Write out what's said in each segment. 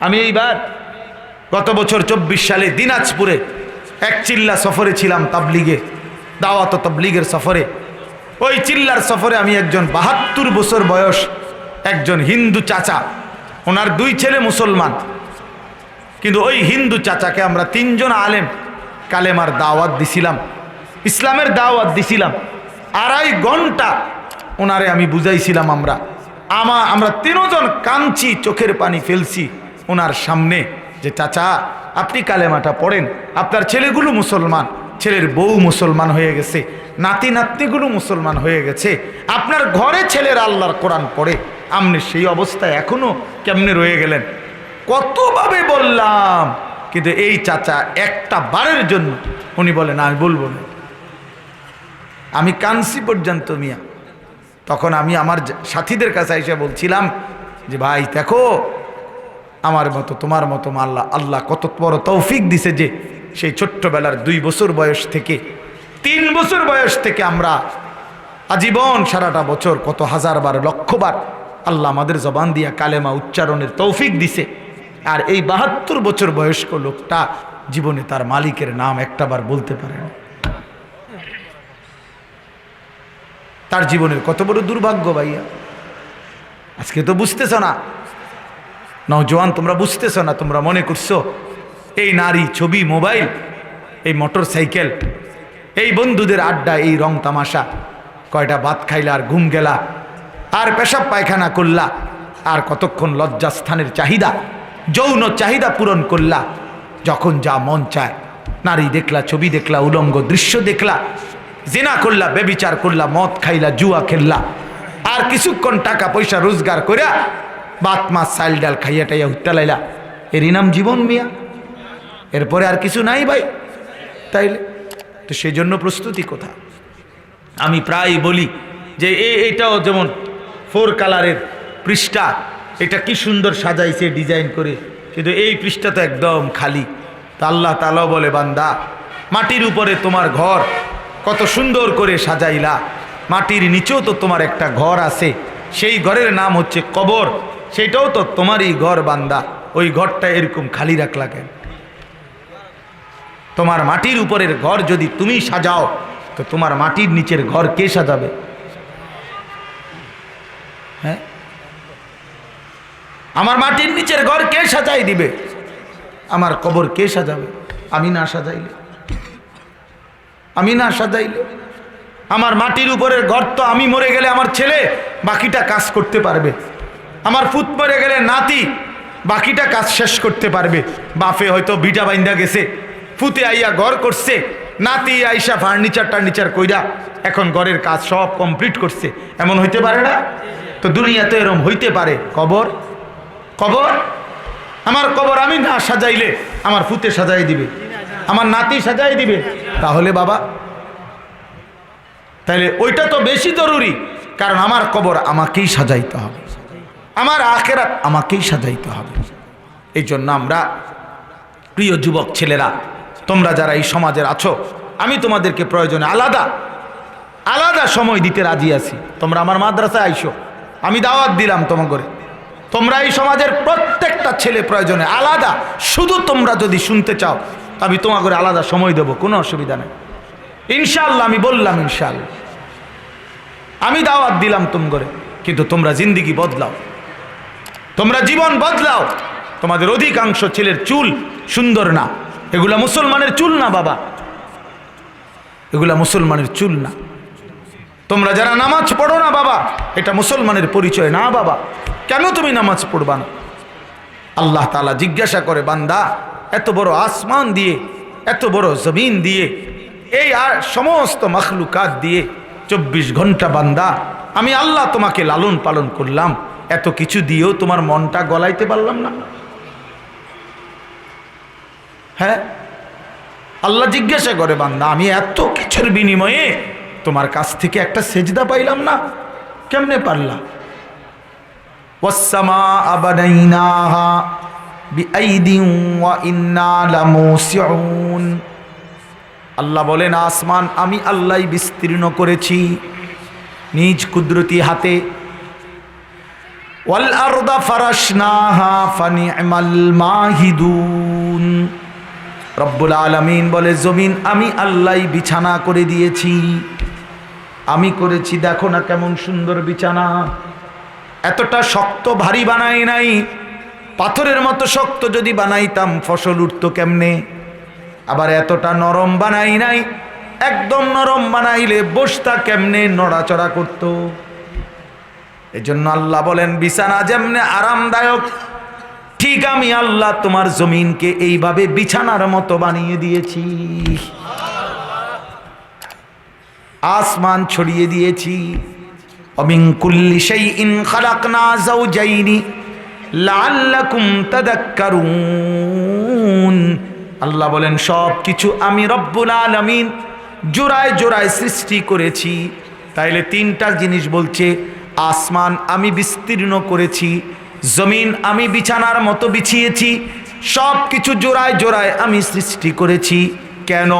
আমি এইবার গত বছর চব্বিশ সালে দিনাজপুরে এক চিল্লা সফরে ছিলাম তাবলিগে, দাওয়াত তাবলিগের সফরে। ওই চিল্লার সফরে আমি একজন বাহাত্তর বছর বয়স একজন হিন্দু চাচা, ওনার দুই ছেলে মুসলমান। কিন্তু ওই হিন্দু চাচাকে আমরা তিনজন আলেম কালেমার দাওয়াত দিছিলাম, ইসলামের দাওয়াত দিছিলাম। আড়াই ঘণ্টা ওনারে আমি বুঝাইছিলাম আমরা। আমা আমরা তিনজন কাঁদছি, চোখের পানি ফেলছি। ওনার সামনে যে, চাচা, আপনি কালেমাটা পড়েন। আপনার ছেলেগুলো মুসলমান, ছেলের বউ মুসলমান হয়ে গেছে, নাতি নাতনিগুলো মুসলমান হয়ে গেছে, আপনার ঘরে ছেলের আল্লাহর কোরআন পড়ে আপনি সেই অবস্থায় এখনও কেমনে রয়ে গেলেন? কতভাবে বললাম, কিন্তু এই চাচা একটা বারের জন্য উনি বলেন, আমি বলব না। আমি কানসি পর্যন্ত মিয়া। তখন আমি আমার সাথীদের কাছে এসে বলছিলাম যে, ভাই, দেখো আমার মতো, তোমার মতো আল্লাহ। আল্লাহ কত বড় তৌফিক দিছে যে সেই ছোট্টবেলার দুই বছর বয়স থেকে, তিন বছর বয়স থেকে আমরা আজীবন সারাটা বছর কত হাজারবার লক্ষবার আল্লাহ আমাদের জবান দিয়া কালেমা উচ্চারণের তৌফিক দিছে। আর এই বাহাত্তর বছর বয়স্ক লোকটা জীবনে তার মালিকের নাম একটাবার বলতে পারে না। তার জীবনের কত বড় দুর্ভাগ্য ভাইয়া। আজকে তো বুঝতেছ না নওজোয়ান তোমরা বুঝতেছ না, তোমরা মনে করছ, এই নারী ছবি, মোবাইল, এই মোটর সাইকেল এই বন্ধুদের আড্ডা, এই রং তামাশা, কয়টা ভাত খাইলা, আর ঘুম গেলা, আর পেশাব পায়খানা করলা, আর কতক্ষণ লজ্জাস্থানের চাহিদা, যৌন চাহিদা পূরণ করলা, যখন যা মন চায়, নারী দেখলা, ছবি দেখলা, উলঙ্গ দৃশ্য দেখলা, জেনা করলা বেবিচার করলা, মদ খাইলা, জুয়া খেললা, আর কিছুক্ষণ টাকা পয়সা রোজগার করিয়া বাত মাছ চাল ডাল খাইয়া টাইয়া হুত্তা লাইলা। এরই নাম জীবন মিয়া। এরপরে আর কিছু নাই ভাই। তাইলে, তো সেই জন্য প্রস্তুতি কোথা? আমি প্রায় বলি যে এটাও যেমন ফোর কালারের পৃষ্ঠা, এটা কি সুন্দর সাজাইছে ডিজাইন করে। কিন্তু এই পৃষ্ঠা তো একদম খালি। তা আল্লাহ তালাও বলে, বান্দা, মাটির উপরে তোমার ঘর কত সুন্দর করে সাজাইলা। মাটির নিচেও তো তোমার একটা ঘর আছে। সেই ঘরের নাম হচ্ছে কবর। সেটাও তো তোমারই ঘর বান্দা। ওই ঘরটা এরকম খালি রাখলা কেন? তোমার মাটির উপরের ঘর যদি তুমি সাজাও, তো তোমার মাটির নিচের ঘর কে সাজাবে? হ্যাঁ? আমার মাটির নিচের ঘর কে সাজাই দিবে? আমার কবর কে সাজাবে? আমি না সাজাইলে। আমি না সাজাইলে। আমার মাটির উপরের ঘর তো আমি মরে গেলে আমার ছেলে বাকিটা কাজ করতে পারবে। আমার ফুত মরে গেলে নাতি, বাকিটা কাজ শেষ করতে পারবে। বাপে হয়তো বিটা বাইন্দা গেছে, ফুতে আইয়া ঘর করছে, নাতি আইসা ফার্নিচার টার্নিচার কইরা এখন ঘরের কাজ সব কমপ্লিট করছে। এমন হইতে পারে না? তো দুনিয়াতে এরম হইতে পারে। কবর? কবর? আমার কবর আমি না সাজাইলে আমার ফুতে সাজাই দিবে। আমার নাতি সাজাই দিবে। তাহলে বাবা তাহলে ওইটা তো বেশি জরুরি, কারণ আমার কবর আমাকেই সাজাইতে হবে। আমার আখেরাত আমাকেই সাজাইতে হবে। এই জন্য আমরা প্রিয় যুবক ছেলেরা, তোমরা যারা এই সমাজের আছো, আমি তোমাদেরকে প্রয়োজনে আলাদা আলাদা সময় দিতে রাজি আছি। তোমরা আমার মাদ্রাসায় আইসো, আমি দাওয়াত দিলাম তোমাকে তোমরা এই সমাজের প্রত্যেকটা ছেলে প্রয়োজনে আলাদা, শুধু তোমরা যদি শুনতে চাও, আমি তোমাকে আলাদা সময় দেবো, কোনো অসুবিধা নেই। ইনশাল্লাহ আমি বললাম ইনশাল্লাহ আমি দাওয়াত দিলাম তুম করে কিন্তু তোমরা জিন্দিগি বদলাও। তোমরা জীবন বদলাও। তোমাদের অধিকাংশ ছেলের চুল সুন্দর না। এগুলা মুসলমানের চুল না, বাবা। এগুলা মুসলমানের চুল না। তোমরা যারা নামাজ পড়ো না, বাবা, এটা মুসলমানের পরিচয় না, বাবা। কেন তুমি নামাজ পড়বা না? আল্লাহ তালা জিজ্ঞাসা করে, বান্দা, এত বড় আসমান দিয়ে, এত বড় জমিন দিয়ে, এই আর সমস্ত মখলুকাত দিয়ে চব্বিশ ঘণ্টা, বান্দা, আমি আল্লাহ তোমাকে লালন পালন করলাম। এত কিছু দিয়েও তোমার মনটা গলাইতে পারলাম না। হ্যাঁ? আল্লাহ জিজ্ঞাসা করে, বান্দা, আমি এত কিছুর বিনিময়ে তোমার কাছ থেকে একটা সেজদা পাইলাম না। কেমনে পারলা? ইন্না আল্লাহ বলেন, আসমান আমি আল্লাহ বিস্তীর্ণ করেছি। নিজ কুদরতি হাতে ওয়াল আরদা ফারাশনাহা ফানি'মাল মাহিদুন। রব্বুল আলামিন বলে, জমিন আমি আল্লাহ বিছানা করে দিয়েছি। আমি করেছি, দেখো না কেমন সুন্দর বিছানা। এতটা শক্ত, ভারী বানাই নাই। পাথরের মতো শক্ত যদি বানাইতাম, ফসল উঠতো কেমনে? আবার এতটা নরম বানাই নাই। একদম নরম বানাইলে বসতা কেমনে নড়াচড়া করত? এজন্য আল্লাহ বলেন, বিছানা যেমনে আরামদায়ক, ঠিক আমি আল্লাহ তোমার জমিনকে এইভাবে বিছানার মতো বানিয়ে দিয়েছি। আসমান ছড়িয়ে দিয়েছি। অমিন কুল্লি শাইইন খালাকনা যাওজাইনি, লাআল্লাকুম তাদাক্কারুন। আল্লাহ বলেন সব কিছু আমি রব্বুল আলামিন জোড়ায় জোড়ায় সৃষ্টি করেছি। তাইলে তিনটা জিনিস বলছে আসমান আমি বিস্তীর্ণ করেছি, জমিন আমি বিছানার মতো বিছিয়েছি সব কিছু জোড়ায় জোড়ায় আমি সৃষ্টি করেছি। কেন?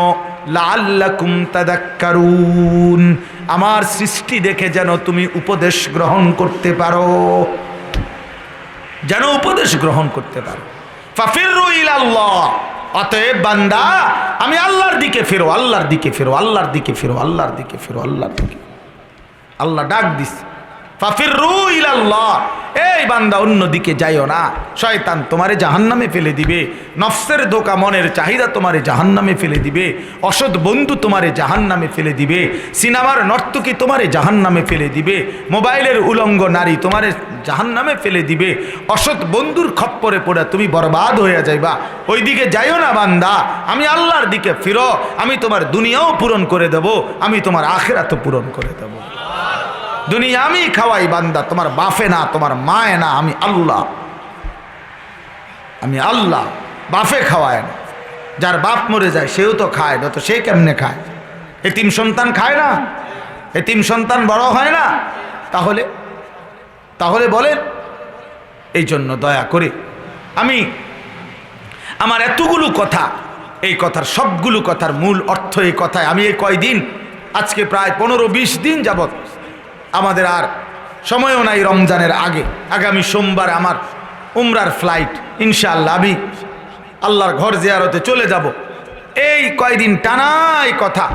লাল্লাকুম তাদাক্কারুন। আমার সৃষ্টি দেখে যেন তুমি উপদেশ গ্রহণ করতে পারো। যেন উপদেশ গ্রহণ করতে পারো। ফাফিরু ইলাল্লাহ। অতএব বান্দা, আমি আল্লাহর দিকে ফেরো, আল্লাহর দিকে ফেরো, আল্লাহর দিকে ফেরো, আল্লাহর দিকে ফেরো, আল্লাহর দিকে আল্লাহ ডাক দিস ফাফিরু ইলাল্লাহ। এই বান্দা অন্যদিকে যাইও না। শয়তান তোমারে জাহান্নামে ফেলে দিবে। নফসের দোকা মনের চাহিদা তোমারে জাহান্নামে ফেলে দিবে। অসৎ বন্ধু তোমারে জাহান্নামে ফেলে দিবে। সিনেমার নর্তকী তোমারে জাহান্নামে ফেলে দিবে। মোবাইলের উলঙ্গ নারী তোমারে জাহান্নামে ফেলে দিবে। অসৎ বন্ধুর খপ্পরে পড়ে তুমি বরবাদ হয়ে যাইবা। ওই দিকে যাইও না বান্দা। আমি আল্লাহর দিকে ফিরো। আমি তোমার দুনিয়াও পূরণ করে দেব। আমি তোমার আখেরাতও পূরণ করে দেবো। দুনিয়া আমি খাওয়াই বান্দা, তোমার বাফে না, তোমার মায়ে না, আমি আল্লাহ। আমি আল্লাহ বাফে খাওয়ায় না। যার বাপ মরে যায়, সেও তো খায় না, তো সে কেমনে খায়? এতিম সন্তান খায় না? এতিম সন্তান বড় হয় না? তাহলে তাহলে বলেন, এই জন্য দয়া করে, আমি আমার এতগুলো কথা, এই কথার সবগুলো কথার মূল অর্থ এই কথায় আমি এই কয়দিন, আজকে প্রায় পনেরো বিশ দিন যাবত আমাদের আর সময়ও নাই রমজানের আগে। আগামী সোমবার আমার উমরার ফ্লাইট ইনশাআল্লাহ আমি আল্লাহর ঘর জিয়ারতে চলে যাব। এই কয়দিন টানাই কথা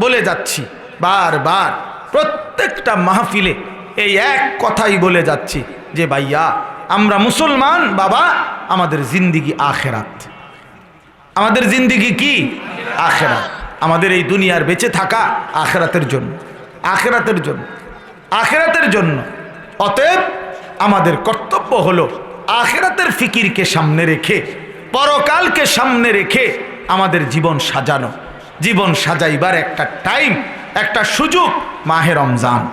বলে যাচ্ছি বারবার প্রত্যেকটা মাহফিলে এই এক কথাই বলে যাচ্ছি যে, ভাইয়া, আমরা মুসলমান, বাবা, আমাদের জিন্দিগি আখেরাত। আমাদের জিন্দিগি কি? আখেরাত। আমাদের এই দুনিয়ার বেঁচে থাকা আখেরাতের জন্য। আখেরাতের জন্য। আখেরাতের জন্য। অতএব আমাদের কর্তব্য হলো আখেরাতের ফিকিরকে সামনে রেখে, পরকালকে সামনে রেখে আমাদের জীবন সাজানো। জীবন সাজাইবার একটা টাইম, একটা সুযোগ মাহে রমজান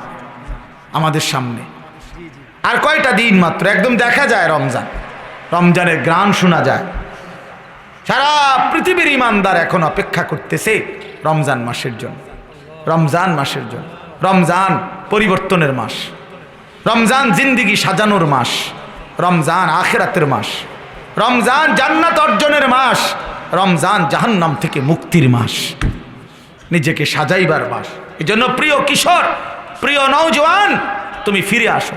আমাদের সামনে। আর কয়টা দিন মাত্র? একদম দেখা যায় রমজান। রমজানের গ্রাম শোনা যায়। সারা পৃথিবীর ইমানদার এখন অপেক্ষা করতেছে রমজান মাসের জন্য। রমজান মাসের জন্য। রমজান পরিবর্তনের মাস। রমজান জিন্দিগি সাজানোর মাস। রমজান আখেরাতের মাস। রমজান জান্নাত অর্জনের মাস। রমজান জাহান্নাম থেকে মুক্তির মাস। নিজেকে সাজাইবার মাস। এই জন্য প্রিয় কিশোর, প্রিয় নৌজওয়ান তুমি ফিরে আসো।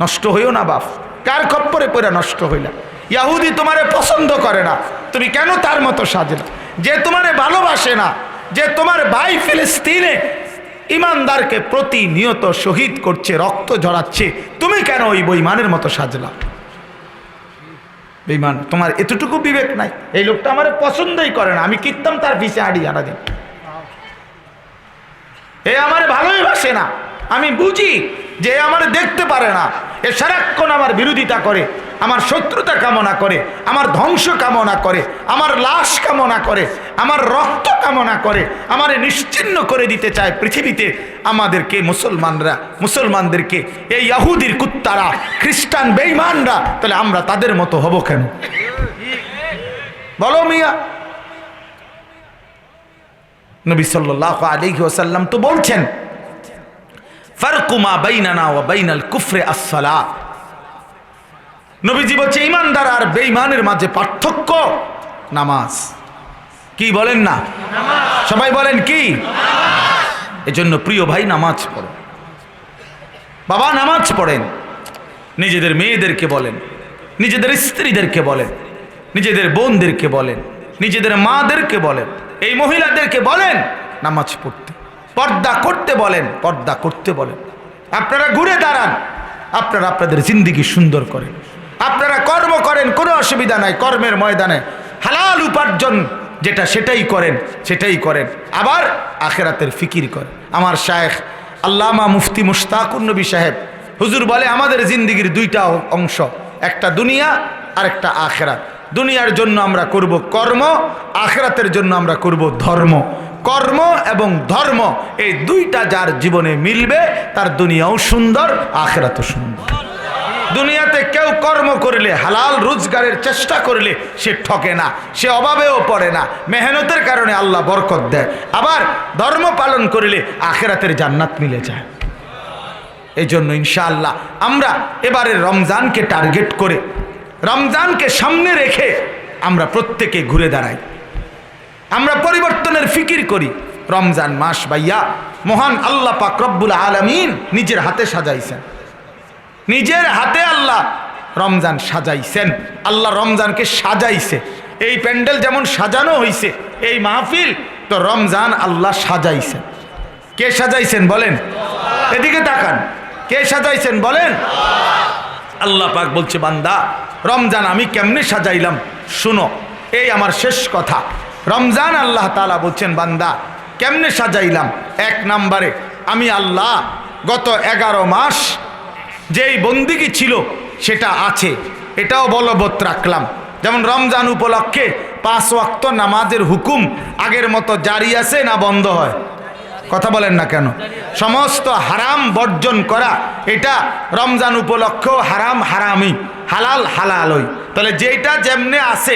নষ্ট হইও না বাপ। কার খপ্পরে পড়ে নষ্ট হইলা? ইয়াহুদি তোমারে পছন্দ করে না। তুমি কেন তার মতো সাজলা? যে তোমারে ভালোবাসে না, যে তোমার ভাই ফিলিস্তিনে ইমানদারকে প্রতিনিয়ত শহীদ করছে, রক্ত ঝরাচ্ছে। তুমি কেন ওই বইমানের মতো সাজলা? বেইমান তোমার এতটুকু বিবেক নাই। এই লোকটা আমার পছন্দই করে না। আমি কিনতাম তার পিছিয়ে আড়ি আনা দিন। এ আমার ভালোই বাসে না। আমি বুঝি যে আমার দেখতে পারে না। এ সারাক্ষণ আমার বিরোধিতা করে। আমার শত্রুতা কামনা করে, আমার ধ্বংস কামনা করে, আমার লাশ কামনা করে, আমার রক্ত কামনা করে, আমারে নিশ্চিন্ন করে দিতে চায় পৃথিবীতে আমাদেরকে মুসলমানরা, মুসলমানদেরকে, এই ইয়াহুদির কুত্তারা, খ্রিস্টান বেইমানরা তাহলে আমরা তাদের মতো হব কেন? বলো মিয়া। নবী সাল্লাহ আলিহি ওসাল্লাম তো বলছেন ফারকুমা বাইনানা ও বাইনাল কুফরে আসসালা নবীজি বলছে, ইমানদার আর বেঈমানের মাঝে পার্থক্য নামাজ। কি বলেন না? সবাই বলেন কি? এজন্য প্রিয় ভাই, নামাজ পড়ো। বাবা, নামাজ পড়েন। নিজেদের মেয়েদেরকে বলেন, নিজেদের স্ত্রীদেরকে বলেন, নিজেদের বোনদেরকে বলেন, নিজেদের মাদেরকে বলেন, এই মহিলাদেরকে বলেন, নামাজ পড়তে, পর্দা করতে বলেন, পর্দা করতে বলেন। আপনারা ঘুরে দাঁড়ান, আপনারা আপনাদের জিন্দিগি সুন্দর করেন। আপনারা কর্ম করেন, কোনো অসুবিধা নাই, কর্মের ময়দানে। হালাল উপার্জন যেটা সেটাই করেন সেটাই করেন। আবার আখেরাতের ফিকির করেন। আমার শায়েখ আল্লামা মুফতি মুশতাকুর নবী সাহেব, হুজুর বলে, আমাদের জিন্দিগির দুইটা অংশ, একটা দুনিয়া আর একটা আখেরাত। দুনিয়ার জন্য আমরা করব কর্ম, আখেরাতের জন্য আমরা করব ধর্ম। কর্ম এবং ধর্ম, এই দুইটা যার জীবনে মিলবে, তার দুনিয়াও সুন্দর, আখেরাতও সুন্দর। দুনিয়াতে কেউ কর্ম করলে, হালাল রোজগারের চেষ্টা করলে সে ঠকে না, সে অভাবেও পড়ে না। মেহনতের কারণে আল্লাহ বরকত দেয়। আবার ধর্ম পালন করলে আখেরাতের জান্নাত মিলে যায়। এই জন্য ইনশাআল্লাহ আমরা এবারে রমজানকে টার্গেট করে, রমজানকে সামনে রেখে আমরা প্রত্যেকে ঘুরে দাঁড়াই। আমরা পরিবর্তনের ফিকির করি, রমজান মাস ভাইয়া, মহান আল্লাহ পাক রব্বুল আলমিন নিজের হাতে সাজাইছেন। নিজের হাতে আল্লাহ রমজান সাজাইছেন। আল্লাহ রমজানকে সাজাইছে। এই প্যান্ডেল যেমন সাজানো হইছে, এই মাহফিল তো রমজান আল্লাহ সাজাইছেন কে সাজাইছেন বলেন? এদিকে তাকান। কে সাজাইছেন বলেন? আল্লাহ পাক বলছে, বান্দা, রমজান আমি কেমনে সাজাইলাম? শুনো, এই আমার শেষ কথা। রমজান আল্লাহ তালা বলছেন, বান্দা, কেমনে সাজাইলাম? এক নম্বরে, আমি আল্লাহ গত এগারো মাস যেই বন্দিগি ছিল, সেটা আছে। এটাও বলবৎ রাখলাম যেমন রমজান উপলক্ষে পাঁচ ওয়াক্ত নামাজের হুকুম আগের মতো জারি আছে না বন্ধ হয়? কথা বলেন না কেন? সমস্ত হারাম বর্জন করা, এটা রমজান উপলক্ষেও হারাম হারামই হালাল, হালালই। তাহলে যেটা যেমনে আছে,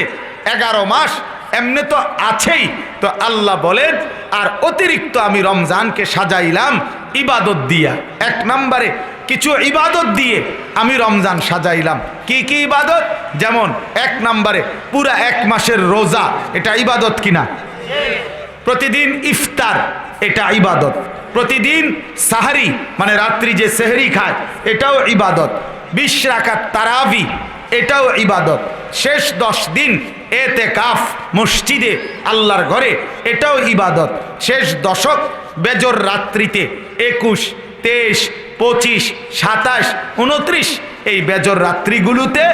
এগারো মাস, এমনি তো আছেই। তো আল্লাহ বলেন, আর অতিরিক্ত আমি রমজানকে সাজাইলাম ইবাদত দিয়া। এক নম্বরে কিছু ইবাদত দিয়ে আমি রমজান সাজাইলাম। কি কি ইবাদত? যেমন এক নম্বরে পুরা এক মাসের রোজা, এটা ইবাদত কিনা? প্রতিদিন ইফতার, এটা ইবাদত। প্রতিদিন সাহারি মানে রাত্রি যে সেহরি খায়, এটাও ইবাদত। বিশ রাকাত তারাবি, এটাও ইবাদত। শেষ দশ দিন এতে কাফ মসজিদে, আল্লাহর ঘরে, এটাও ইবাদত। শেষ দশক বেজর রাত্রিতে একুশ তেইশ, পঁচিশ, সাতাশ, উনত্রিশ। এই বেজর রাত্রিগুলোতে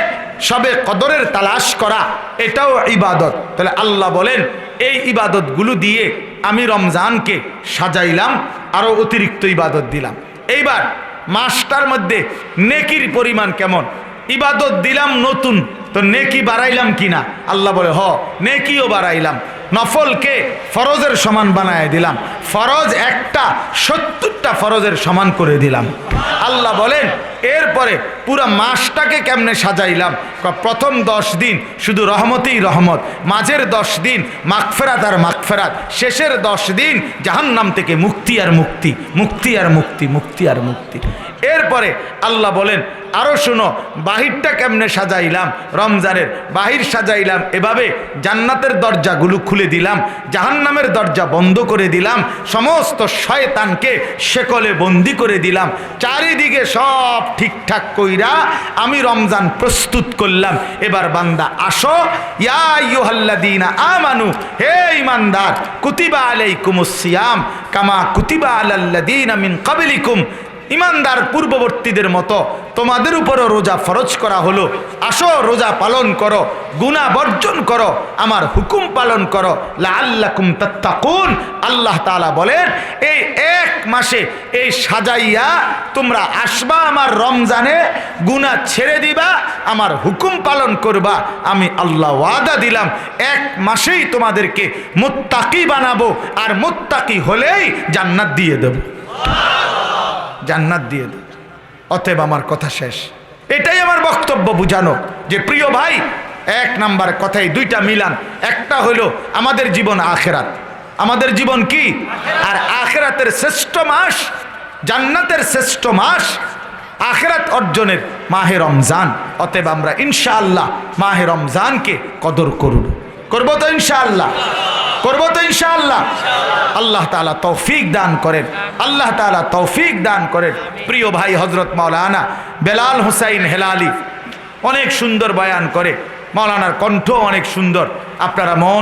সবে কদরের তালাশ করা, এটাও ইবাদত। তাহলে আল্লাহ বলেন, এই ইবাদতগুলো দিয়ে আমি রমজানকে সাজাইলাম, আরও অতিরিক্ত ইবাদত দিলাম। এইবার মাসটার মধ্যে নেকির পরিমাণ কেমন? ইবাদত দিলাম নতুন, তো নেকি বাড়াইলাম কিনা আল্লাহ বলে, হ, নেকিও বাড়াইলাম। নফলকে ফরজের সমান বানায় দিলাম। ফরজ একটা, সত্তরটা ফরজের সমান করে দিলাম। আল্লাহ বলেন, এরপরে পুরো মাসটাকে কেমনে সাজাইলাম? প্রথম দশ দিন শুধু রহমতেই রহমত, মাঝের দশ দিন মাগফেরাত আর মাগফেরাত, শেষের দশ দিন জাহান্নাম থেকে মুক্তি আর মুক্তি মুক্তি আর মুক্তি মুক্তি আর মুক্তি। এরপরে আল্লাহ বলেন আরও শুনো, বাহিরটা কেমনে সাজাইলাম? রমজানের বাহির সাজাইলাম, এভাবে জান্নাতের দরজাগুলো খুলে দিলাম, জাহান্নামের দরজা বন্ধ করে দিলাম, সমস্ত শয়তানকে শেকলে বন্দি করে দিলাম, চারিদিকে সব ঠিকঠাক কইরা আমি রমজান প্রস্তুত করলাম। এবার বান্দা, আসো, ইয়া ইয়ুহাল্লাদিনা আমানু, হে ইমানদার কুতিবা আলাইকুমুস সিয়াম, কামা কুতিবা আলাল্লাদিনা মিন কাবলিকুম ইমানদার পূর্ববর্তীদের মতো তোমাদের উপরও রোজা ফরজ করা হলো। আসো, রোজা পালন করো গুণা বর্জন করো, আমার হুকুম পালন করো। লাল্লাকুম তাত্তাকুন। আল্লাহ তাআলা বলেন, এই এক মাসে এই সাজাইয়া তোমরা আসবা আমার রমজানে গুণা ছেড়ে দিবা, আমার হুকুম পালন করবা, আমি আল্লাহ ওয়াদা দিলাম, এক মাসেই তোমাদেরকে মুত্তাকি বানাবো, আর মুত্তাকি হলেই জান্নাত দিয়ে দেবো। জান্নাত দিয়ে দেব অতএব আমার কথা শেষ। এটাই আমার বক্তব্য বুঝানো যে প্রিয় ভাই, এক নাম্বার কথাই দুইটা মিলান। একটা হলো আমাদের জীবন আখেরাত। আমাদের জীবন কি? আর আখেরাতের শ্রেষ্ঠ মাস, জান্নাতের শ্রেষ্ঠ মাস আখেরাত অর্জনের মাহে রমজান। অতএব আমরা ইনশাআল্লাহ মাহে রমজানকে কদর করব। করব তো ইনশাআল্লাহ। করব তো ইনশাআল্লাহ। আল্লাহ তালা তৌফিক দান করেন। আল্লাহ তালা তৌফিক দান করেন। প্রিয় ভাই হজরত মাওলানা বেলাল হুসাইন হেলালি অনেক সুন্দর বয়ান করে। মাওলানার কণ্ঠ অনেক সুন্দর। আপনারা মন